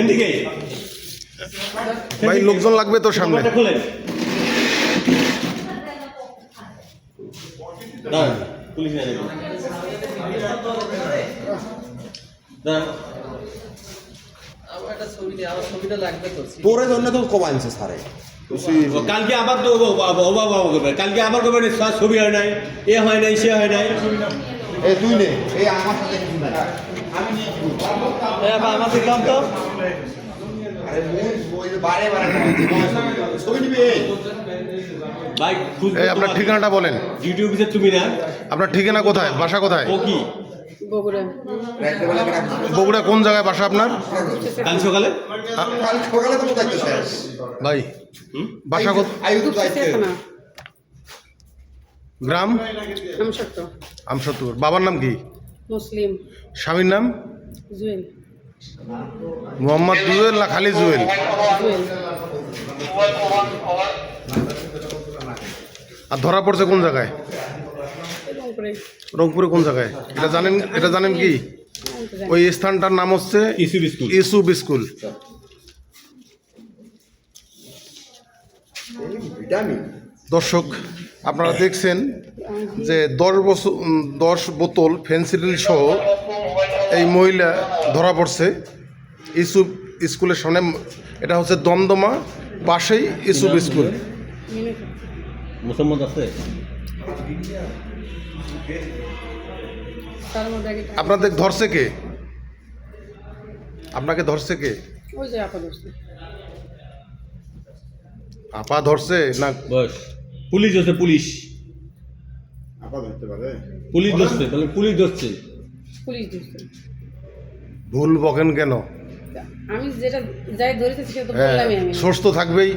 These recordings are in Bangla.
এদিকে ভাই লোকজন লাগবে তো সামনে তোরে জন্য তো কম আনছে সারে কালকে আবার তো অভাব অভাব করবে কালকে আবার করবে না, ছবি হয় নাই এ হয় নাই সে হয় নাই তুই নে এই আমার সাথে কিছু নাই তো আরে মুখ ওই যে বারে বারে ছবি নিবি ভাই এই আপনার ঠিকানাটা বলেন। ডিউটি অফিসে তুমি না? আপনার ঠিকানা কোথায়? বাসা কোথায়? ও কি? বগুড়া। কোন জায়গায় বাসা আপনার? কাল সকালে? ভাই বাসা গ্রাম? আমসত্তর বাবার নাম কি? মুসলিম। স্বামীর নাম? জুয়েল। মোহাম্মদ জুয়েল না খালি জুয়েল? আর ধরা পড়ছে কোন জায়গায়? রংপুরে। কোন জায়গায়? এটা জানেন এটা জানেন কি? ওই স্থানটার নাম হচ্ছে ইসু ইসুব স্কুল দর্শক আপনারা দেখছেন যে দশ বছর দশ বোতল ফেন্সিডিল সহ এই মহিলা ধরা পড়ছে। ইসুব স্কুলের সামনে এটা হচ্ছে দমদমা পাশেই ইসুব স্কুল। আপনাদের ধরছে কে? আপনাকে ধরছে কে? আপা ধরছে। না? পুলিশ ধরছে পুলিশ। ধরতে পারে? পুলিশ ধরছে তাহলে পুলিশ ধরছে। পুলিশ দোস্ত ভুল বকেন কেন? আমি যেটা যাই ধরেছি সেটা তো হ্যাঁ বললামই আমি। সোর্স তো থাকবেই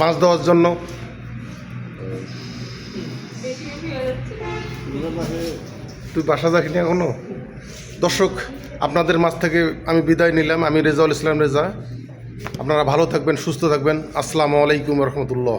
মাছ দেওয়ার জন্য। তুই বাসা যাখিনি এখনও? দর্শক আপনাদের মাছ থেকে আমি বিদায় নিলাম। আমি রেজাউল ইসলাম রেজা। আপনারা ভালো থাকবেন সুস্থ থাকবেন। আসসালামু আলাইকুম রহমতুল্লাহ।